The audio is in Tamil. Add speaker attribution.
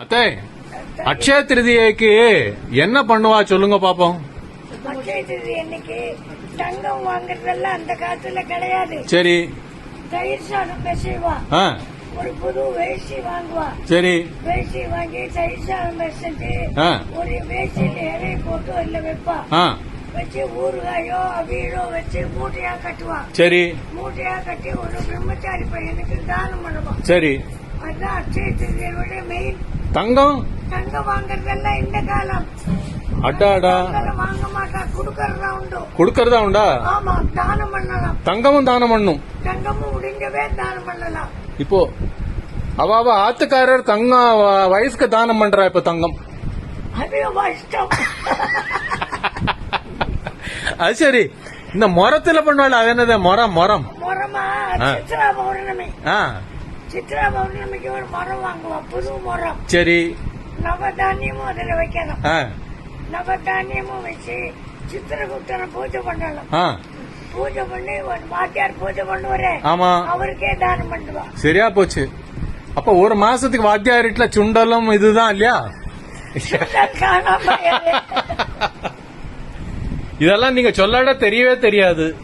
Speaker 1: அத்தை அக்ஷய திருதியைக்கு என்ன பண்ணுவா சொல்லுங்க பாப்போம்.
Speaker 2: அக்ஷய திருதி தங்கம் வாங்குறதெல்லாம் அந்த காலத்துல கிடையாது.
Speaker 1: சரி.
Speaker 2: தயிர் சாதம் பெசைவா. ஒரு புது வேஷ்டி வாங்குவா.
Speaker 1: சரி.
Speaker 2: வேஷ்டி வாங்கி தயிர் சாதம் பெசைஞ்சு. ஒரு வேஷ்டியில இலைய போட்டு அதுல வைப்பா. வச்சு ஊறுகாயோ அவியலோ வச்சு மூட்டையா கட்டுவா.
Speaker 1: சரி.
Speaker 2: மூட்டையா கட்டி ஒரு பிரம்மச்சாரி பையனுக்கு தானம் பண்ணுவான்
Speaker 1: சரி. தங்கம்?
Speaker 2: தங்கம் வாங்குறதெல்லாம் இந்த காலம்.
Speaker 1: அடாடா.
Speaker 2: தங்கம் வாங்க மாட்டா குடுக்கறதா உண்டு.
Speaker 1: கொடுக்கறதா உண்டா?
Speaker 2: ஆமா தானம் பண்ணலாம்.
Speaker 1: தங்கமும் தானம் பண்ணும்.
Speaker 2: தங்கமும் முடிஞ்சவே தானம் பண்ணலாம்.
Speaker 1: இப்போ அவ அவ ஆத்துக்காரர் தங்கம் வயசுக்கு தானம் பண்றா இப்ப தங்கம்.
Speaker 2: அது
Speaker 1: சரி. இந்த மொரத்துல பண்ணுவாள் அது என்னது? மரம் மரம்.
Speaker 2: மரமா?
Speaker 1: ஆ.
Speaker 2: சித்ரா பௌர்ணமிக்கு ஒரு மரம் வாங்குவா புது மரம்.
Speaker 1: சரி.
Speaker 2: நவதானியமும் அதுல வைக்கணும். நவதானியமும் வச்சு சித்திரகுப்தனை பூஜை பண்ணலாம் பூஜை பண்ணி ஒரு வாத்தியார் பூஜை பண்ணுவாரே.
Speaker 1: ஆமா.
Speaker 2: அவருக்கே தானம் பண்ணுவா
Speaker 1: சரியா போச்சு. அப்ப ஒரு மாசத்துக்கு வாத்தியாரிட்ல சுண்டலும் இதுதான் இல்லையா? இதெல்லாம் நீங்க சொல்லாட தெரியவே தெரியாது.